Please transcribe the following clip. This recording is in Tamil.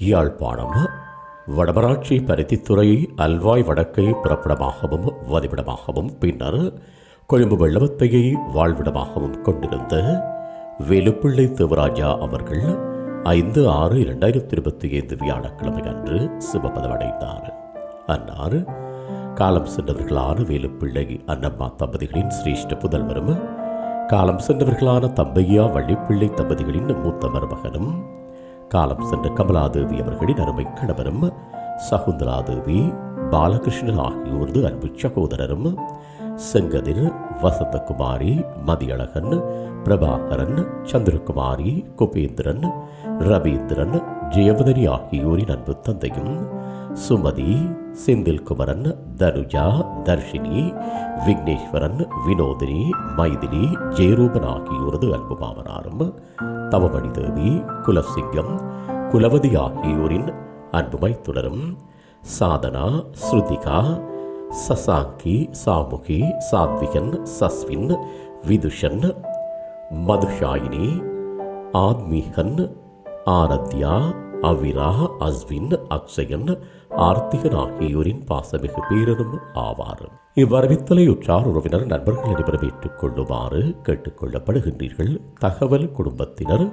யாழ்ப்பாணம் வடமராட்சி பருத்தித்துறை அல்வாய் வடக்கை பிறப்பிடமாகவும் வதிவிடமாகவும் பின்னர் கொழும்பு வெள்ளவத்தையை வாழ்விடமாகவும் கொண்டிருந்த வேலுப்பிள்ளை தேவராஜா அவர்கள் ஐந்து ஆறு இரண்டாயிரத்தி இருபத்தி ஐந்து வியாழக்கிழமை அன்று சிவபதமடைந்தார். அன்னார் காலம் சென்றவர்களான வேலுப்பிள்ளை அன்னம்மா தம்பதிகளின் சிரேஷ்ட புதல்வரும் காலம் சென்றவர்களான தம்பையா வள்ளிப்பிள்ளை தம்பதிகளின் மூத்த மருமகனும் காலம் சென்ற கமலாதேவி அவர்களின் அருமை கணவரும் சகுந்தலாதேவி பாலகிருஷ்ணன் ஆகியோரது அன்பு சகோதரரும் செங்கதிர் வசந்தகுமாரி மதியழகன் பிரபாகரன் சந்திரகுமாரி குபேந்திரன் ரவீந்திரன் ஜெயவதனி ஆகியோரின் அன்பு தந்தையும் சுமதி செந்தில்குமரன் தனுஜா தர்ஷினி விக்னேஸ்வரன் வினோதினி மைதினி ஜெயரூபன் ஆகியோரது அன்பு மாமனாரும் தவமணி தேவி குலசிங்கம் குலவதி ஆகியோரின் அன்புமை தொடரும் சாதனா ஸ்ருதிகா சசாங்கி சாமுகி சாத்விகன் சஸ்வின் விதுஷன் மதுஷாயினி ஆத்மீகன் ஆரத்யா அவிரா அஸ்வின் அக்ஷயன் ஆர்த்திகன் ஆகியோரின் பாசமிகு பேரரும் ஆவார். இவ்வரவித்தலை உற்றார் உறவினர் நண்பர்கள் அனைவரும் ஏற்றுக்கொள்ளுமாறு கேட்டுக்கொள்ளப்படுகின்றீர்கள். தகவல் குடும்பத்தினர்